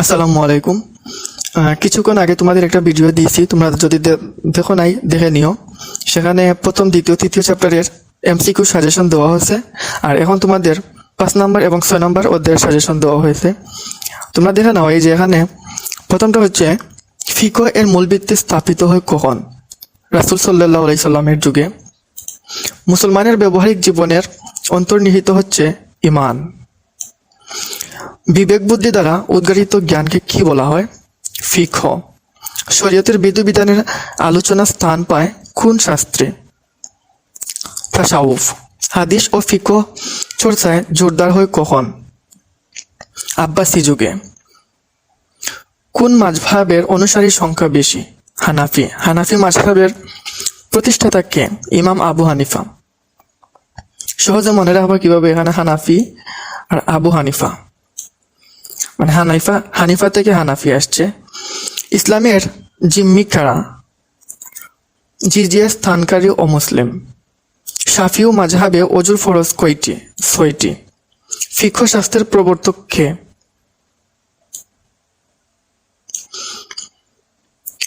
আসসালামু আলাইকুম। কিছুক্ষণ আগে তোমাদের একটা ভিডিও দিয়েছি, তোমরা যদি দেখো নাই, দেখে নিও। সেখানে প্রথম, দ্বিতীয়, তৃতীয় চ্যাপ্টারের এমসিকিউ সাজেশন দেওয়া হয়েছে, আর এখন তোমাদের পাঁচ নাম্বার এবং ছয় নাম্বার অধ্যায়ের সাজেশন দেওয়া হয়েছে। তোমরা দেখে নাও, এই যে এখানে প্রথমটা হচ্ছে ফিকো এর মূল ভিত্তি স্থাপিত হয় কখন? রাসুল সাল্লাহ আলাই সাল্লামের যুগে। মুসলমানের ব্যবহারিক জীবনের অন্তর্নিহিত হচ্ছে ইমান। বিবেক বুদ্ধি দ্বারা উদ্গারিত জ্ঞানকে কি বলা হয়? ফিক শরীয়তের বিধিবিধানের আলোচনা স্থান পায় কোন শাস্ত্রে। তাসাউফ। হাদিস ও ফিক চর্চায় জোরদার হয় কখন? আব্বাসি যুগে। কোন মাঝভাবের অনুসারী সংখ্যা বেশি? হানাফি। হানাফি মাঝভাবের প্রতিষ্ঠাতা কে? ইমাম আবু হানিফা। সহজে মনে রাখবা কীভাবে এখানে হানাফি আর আবু হানিফা। মানে হানাইফা, হানিফা থেকে হানাফি আসছে। ইসলামের জিম্মি কারা জিজিয়া স্থানকারী ও মুসলিম শাফিউ মাঝহাবে অজুর ফরজ কয়টি? ছয়টি। ফিক্ষ শাস্ত্রের প্রবর্তক কে?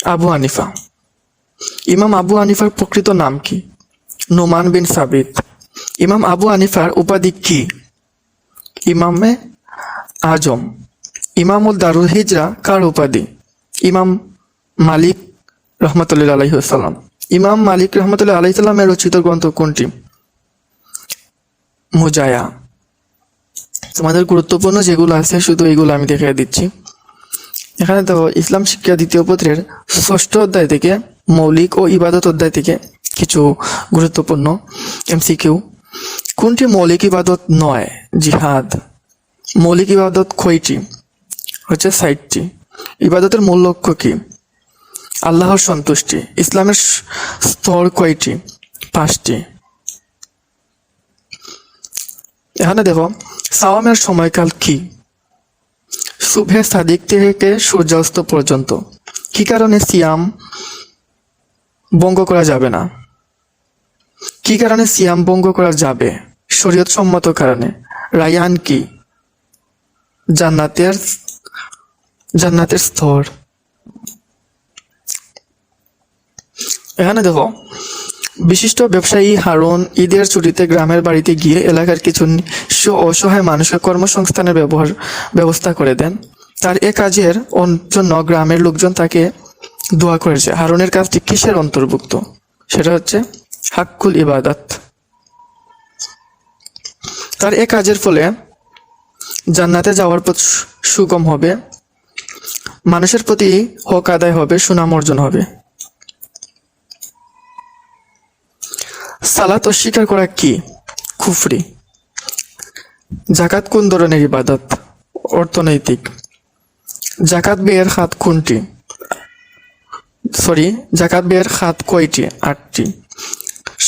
আবু হানিফা। ইমাম আবু হানিফার প্রকৃত নাম কি? নোমান বিন সাবিত। ইমাম আবু হানিফার উপাধি কি? ইমামে আজম। ইমামুল দারুল হিজরা কার উপাধি? ইমাম মালিক রহমতুল্লাহ আলাইসাল্লাম ইমাম মালিক রহমতুল্লাহ আলাইসাল্লামের রচিত গ্রন্থ কোনটি? মুজায়া। তোমাদের গুরুত্বপূর্ণ যেগুলো আছে, শুধু এগুলো আমি দেখে দিচ্ছি। এখানে তো ইসলাম শিক্ষা দ্বিতীয় পত্রের ষষ্ঠ অধ্যায় থেকে মৌলিক ও ইবাদত অধ্যায় থেকে কিছু গুরুত্বপূর্ণ এমসিকিউ। কোনটি মৌলিক ইবাদত নয়? জিহাদ। মৌলিক ইবাদত কয়টি? হচ্ছে সাইটটি ইবাদতের মূল লক্ষ্য কি? আল্লাহর সন্তুষ্টি। ইসলামের স্তর কয়টি? পাঁচটি। এখানে দেখো, সাওয়ামের সময়কাল কি? শুভে সাদিক থেকে সূর্যাস্ত পর্যন্ত। কি কারণে সিয়াম ভঙ্গ করা যাবে না? কি কারণে সিয়াম ভঙ্গ করা যাবে? শরীয়ত সম্মত কারণে। রায়ান কি? জান্নাতের জান্নাতের স্তর। এখানে দেখো, বিশিষ্ট ব্যবসায়ী হারুন ঈদের ছুটিতে গ্রামের বাড়িতে গিয়ে এলাকার কিছু অসহায় মানুষের কর্মসংস্থানের ব্যবহার ব্যবস্থা করে দেন। তার এ কাজের জন্য গ্রামের লোকজন তাকে দোয়া করেছে। হারুনের কাজটি কিসের অন্তর্ভুক্ত? সেটা হচ্ছে হাক্কুল ইবাদত। তার এ কাজের ফলে জান্নাতে যাওয়ার পথ সুগম হবে। মানুষের প্রতি হক আদায় হবে, সুনাম অর্জন হবে। সালাত অস্বীকার করা কি? খুফরি জাকাত কোন ধরনের ইবাদত? অর্থনৈতিক। জাকাত বিয়ের খাত কোনটি? সরি, জাকাত বিয়ের খাত কয়টি? আটটি।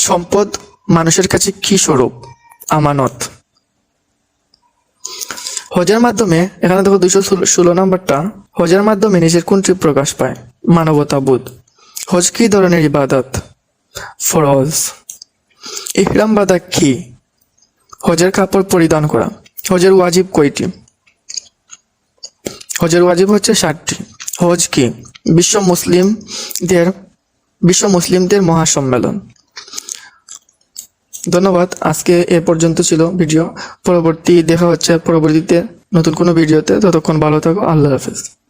সম্পদ মানুষের কাছে কি স্বরূপ? আমানত। হজের মাধ্যমে, এখানে দেখো দুশো ষোলো নম্বরটা, হজের মাধ্যমে নিজের কোনটি প্রকাশ পায়, মানবতা বোধ। হজ কি ধরনের ইবাদত? ফরজ। ইহরাম বাদা কি? হজের কাপড় পরিধান করা। হজের ওয়াজিব কয়টি? হজের ওয়াজিব হচ্ছে ষাটটি হজ কি? বিশ্ব মুসলিমদের বিশ্ব মুসলিমদের মহাসম্মেলন। ধন্যবাদ। আজকে এ পর্যন্ত ছিল ভিডিও। পরবর্তী দেখা হচ্ছে পরবর্তীতে নতুন কোনো ভিডিওতে। ততক্ষণ ভালো থাকো। আল্লাহ হাফেজ।